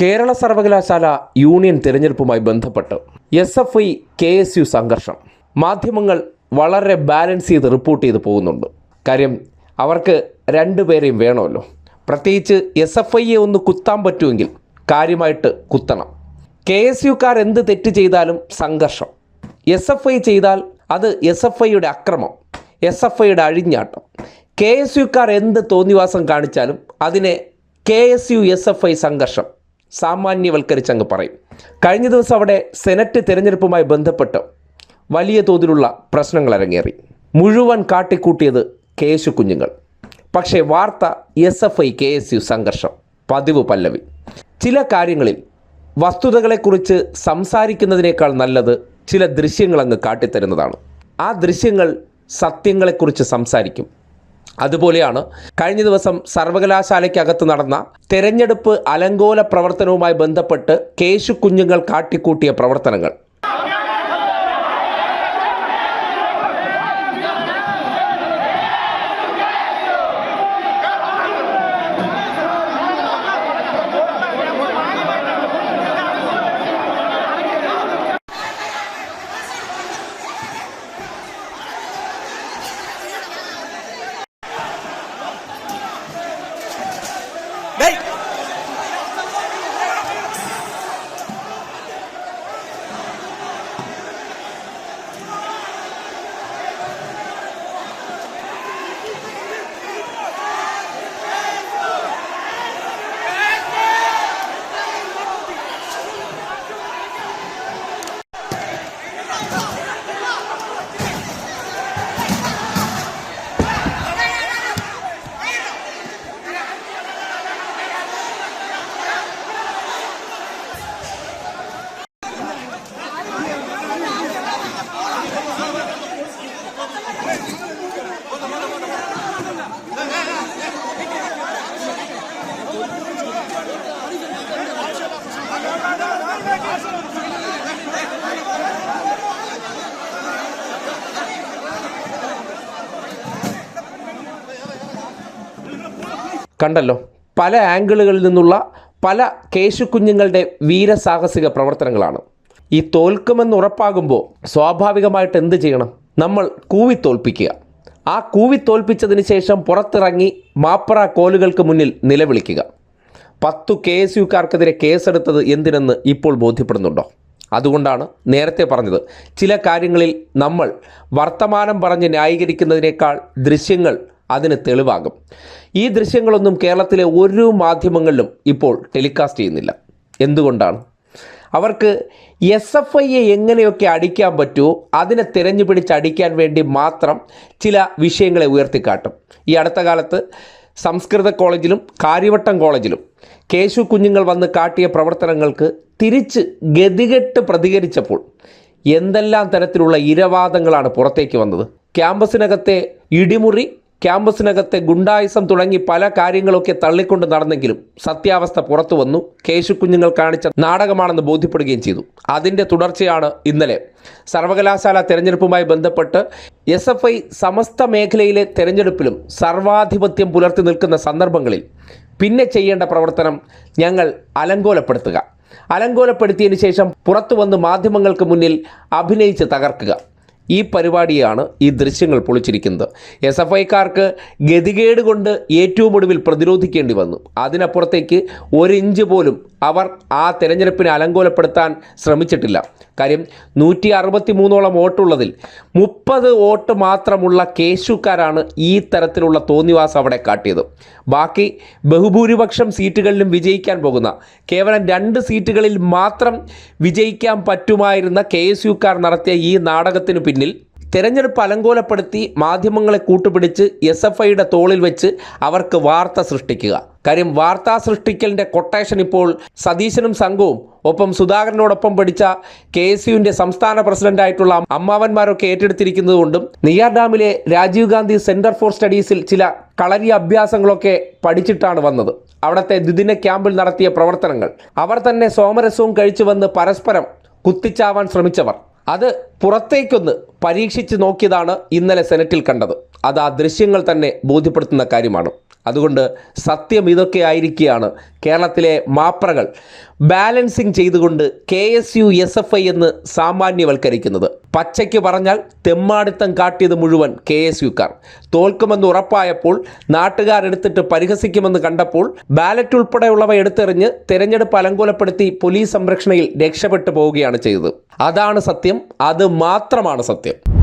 കേരള സർവകലാശാല യൂണിയൻ തിരഞ്ഞെടുപ്പുമായി ബന്ധപ്പെട്ട് S F I K S U സംഘർഷം. മാധ്യമങ്ങൾ വളരെ ബാലൻസ് ചെയ്ത് റിപ്പോർട്ട് ചെയ്ത് പോകുന്നുണ്ട്. കാര്യം അവർക്ക് രണ്ടുപേരെയും വേണമല്ലോ. പ്രത്യേകിച്ച് എസ് എഫ് ഐയെ ഒന്ന് കുത്താൻ പറ്റുമെങ്കിൽ കാര്യമായിട്ട് കുത്തണം. കെ എസ് യുക്കാർ എന്ത് തെറ്റ് ചെയ്താലും സംഘർഷം. എസ് എഫ് ഐ ചെയ്താൽ അത് എസ് എഫ് ഐയുടെ അക്രമം. എസ് എഫ് ഐയുടെ അഴിഞ്ഞാട്ടം. കെ എസ് യുക്കാർ എന്ത് തോന്നിവാസം കാണിച്ചാലും അതിനെ K S U S F I സംഘർഷം. സാമാന്യവൽക്കരിച്ചങ്ങ് പറയും. കഴിഞ്ഞ ദിവസം അവിടെ സെനറ്റ് തിരഞ്ഞെടുപ്പുമായി ബന്ധപ്പെട്ട് വലിയ തോതിലുള്ള പ്രശ്നങ്ങൾ അരങ്ങേറി. മുഴുവൻ കാട്ടിക്കൂട്ടിയത് കേശു കുഞ്ഞുങ്ങൾ. പക്ഷേ വാർത്ത S F I K S U സംഘർഷം പതിവ് പല്ലവി. ചില കാര്യങ്ങളിൽ വസ്തുതകളെക്കുറിച്ച് സംസാരിക്കുന്നതിനേക്കാൾ നല്ലത് ചില ദൃശ്യങ്ങൾ അങ്ങ് കാട്ടിത്തരുന്നതാണ്. ആ ദൃശ്യങ്ങൾ സത്യങ്ങളെക്കുറിച്ച് സംസാരിക്കും. അതുപോലെയാണ് കഴിഞ്ഞ ദിവസം സർവകലാശാലയ്ക്കകത്ത് നടന്ന തെരഞ്ഞെടുപ്പ് അലങ്കോല പ്രവർത്തനവുമായി ബന്ധപ്പെട്ട് കേശു കുഞ്ഞുങ്ങൾ കാട്ടിക്കൂട്ടിയ പ്രവർത്തനങ്ങൾ. കണ്ടല്ലോ പല ആംഗിളുകളിൽ നിന്നുള്ള പല കേശുക്കുഞ്ഞുങ്ങളുടെ വീരസാഹസിക പ്രവർത്തനങ്ങളാണ്. ഈ തോൽക്കുമെന്ന് ഉറപ്പാകുമ്പോൾ സ്വാഭാവികമായിട്ട് എന്ത് ചെയ്യണം? നമ്മൾ കൂവി തോൽപ്പിക്കുക ആ കൂവി തോൽപ്പിച്ചതിന് ശേഷം പുറത്തിറങ്ങി മാപ്പറ കോലുകൾക്ക് മുന്നിൽ നിലവിളിക്കുക. പത്തു കെ എസ് യുക്കാർക്കെതിരെ കേസെടുത്തത് എന്തിനെന്ന് ഇപ്പോൾ ബോധ്യപ്പെടുന്നുണ്ടോ? അതുകൊണ്ടാണ് നേരത്തെ പറഞ്ഞത് ചില കാര്യങ്ങളിൽ നമ്മൾ വർത്തമാനം പറഞ്ഞ് ന്യായീകരിക്കുന്നതിനേക്കാൾ ദൃശ്യങ്ങൾ അതിന് തെളിവാകും. ഈ ദൃശ്യങ്ങളൊന്നും കേരളത്തിലെ ഒരു മാധ്യമങ്ങളിലും ഇപ്പോൾ ടെലികാസ്റ്റ് ചെയ്യുന്നില്ല. എന്തുകൊണ്ടാണ്? അവർക്ക് എസ് എഫ് ഐയെ എങ്ങനെയൊക്കെ അടിക്കാൻ പറ്റുമോ അതിനെ തിരഞ്ഞു പിടിച്ച് അടിക്കാൻ വേണ്ടി മാത്രം ചില വിഷയങ്ങളെ ഉയർത്തിക്കാട്ടും. ഈ അടുത്ത കാലത്ത് സംസ്കൃത കോളേജിലും കാര്യവട്ടം കോളേജിലും. കേശു കുഞ്ഞുങ്ങൾ വന്ന് കാട്ടിയ പ്രവർത്തനങ്ങൾക്ക് തിരിച്ച് ഗതികെട്ട് പ്രതികരിച്ചപ്പോൾ എന്തെല്ലാം തരത്തിലുള്ള ഇരവാദങ്ങളാണ് പുറത്തേക്ക് വന്നത്? ക്യാമ്പസിനകത്തെ ഇടിമുറി ക്യാമ്പസിനകത്തെ ഗുണ്ടായിസം തുടങ്ങി പല കാര്യങ്ങളൊക്കെ തള്ളിക്കൊണ്ട് നടന്നെങ്കിലും സത്യാവസ്ഥ പുറത്തു വന്നു കേശുക്കുഞ്ഞുങ്ങൾ കാണിച്ച നാടകമാണെന്ന് ബോധ്യപ്പെടുകയും ചെയ്തു. അതിന്റെ തുടർച്ചയാണ് ഇന്നലെ. സർവകലാശാല തെരഞ്ഞെടുപ്പുമായി ബന്ധപ്പെട്ട് എസ് എഫ് ഐ സമസ്ത മേഖലയിലെ തെരഞ്ഞെടുപ്പിലും സർവാധിപത്യം പുലർത്തി നിൽക്കുന്ന സന്ദർഭങ്ങളിൽ പിന്നെ ചെയ്യേണ്ട പ്രവർത്തനം ഞങ്ങൾ അലങ്കോലപ്പെടുത്തുക. അലങ്കോലപ്പെടുത്തിയതിനു ശേഷം പുറത്തു വന്ന് മാധ്യമങ്ങൾക്ക് മുന്നിൽ അഭിനയിച്ച് തകർക്കുക. ഈ പരിപാടിയാണ് ഈ ദൃശ്യങ്ങൾ പൊളിച്ചിരിക്കുന്നത്. എസ് എഫ് ഐക്കാർക്ക് ഗതികേട് കൊണ്ട് ഏറ്റവും ഒടുവിൽ പ്രതിരോധിക്കേണ്ടി വന്നു. അതിനപ്പുറത്തേക്ക് ഒരിഞ്ച് പോലും അവർ ആ തെരഞ്ഞെടുപ്പിനെ അലങ്കോലപ്പെടുത്താൻ ശ്രമിച്ചിട്ടില്ല. കാര്യം നൂറ്റി അറുപത്തി മൂന്നോളം വോട്ടുള്ളതിൽ മുപ്പത് വോട്ട് മാത്രമുള്ള കേശുക്കാരാണ് ഈ തരത്തിലുള്ള തോന്നിവാസം അവിടെ കാട്ടിയത്. ബാക്കി ബഹുഭൂരിപക്ഷം സീറ്റുകളിലും വിജയിക്കാൻ പോകുന്ന കേവലം രണ്ട് സീറ്റുകളിൽ മാത്രം വിജയിക്കാൻ പറ്റുമായിരുന്ന കെ എസ് യുക്കാർ നടത്തിയ ഈ നാടകത്തിന് പിന്നിൽ തെരഞ്ഞെടുപ്പ് അലങ്കോലപ്പെടുത്തി മാധ്യമങ്ങളെ കൂട്ടുപിടിച്ച് എസ് എഫ് ഐയുടെ തോളിൽ വെച്ച് അവർക്ക് വാർത്ത സൃഷ്ടിക്കുക. കാര്യം വാർത്താ സൃഷ്ടിക്കലിന്റെ കൊട്ടേഷൻ ഇപ്പോൾ സതീശനും സംഘവും ഒപ്പം സുധാകരനോടൊപ്പം പഠിച്ച കെ എസ് യുവിന്റെ സംസ്ഥാന പ്രസിഡന്റായിട്ടുള്ള അമ്മാവന്മാരൊക്കെ ഏറ്റെടുത്തിരിക്കുന്നതുകൊണ്ടും നെയ്യാർ ഡാമിലെ രാജീവ് ഗാന്ധി സെന്റർ ഫോർ സ്റ്റഡീസിൽ ചില കളരി അഭ്യാസങ്ങളൊക്കെ പഠിച്ചിട്ടാണ് വന്നത്. അവിടുത്തെ ദ്വിദിന ക്യാമ്പിൽ നടത്തിയ പ്രവർത്തനങ്ങൾ. അവർ തന്നെ സോമരസവും കഴിച്ചു വന്ന് പരസ്പരം കുത്തിച്ചാവാൻ ശ്രമിച്ചവർ. അത് പുറത്തേക്കൊന്ന് പരീക്ഷിച്ച് നോക്കിയതാണ് ഇന്നലെ സെനറ്റിൽ കണ്ടത്. അത് ആ ദൃശ്യങ്ങൾ തന്നെ ബോധ്യപ്പെടുത്തുന്ന കാര്യമാണ്. അതുകൊണ്ട് സത്യം ഇതൊക്കെ ആയിരിക്കുകയാണ് കേരളത്തിലെ മാപ്രകൾ ബാലൻസിങ് ചെയ്തുകൊണ്ട് K S U S F I എന്ന് സാമാന്യവൽക്കരിക്കുന്നത്. പച്ചയ്ക്ക് പറഞ്ഞാൽ തെമ്മാടിത്തം കാട്ടിയത് മുഴുവൻ കെ എസ് യുക്കാർ തോൽക്കുമെന്ന് ഉറപ്പായപ്പോൾ നാട്ടുകാരെടുത്തിട്ട് പരിഹസിക്കുമെന്ന് കണ്ടപ്പോൾ ബാലറ്റ് ഉൾപ്പെടെയുള്ളവ എടുത്തെറിഞ്ഞ് തെരഞ്ഞെടുപ്പ് അലങ്കോലപ്പെടുത്തി പോലീസ് സംരക്ഷണയിൽ രക്ഷപ്പെട്ടു പോവുകയാണ് ചെയ്തത്. അതാണ് സത്യം അത് മാത്രമാണ് സത്യം.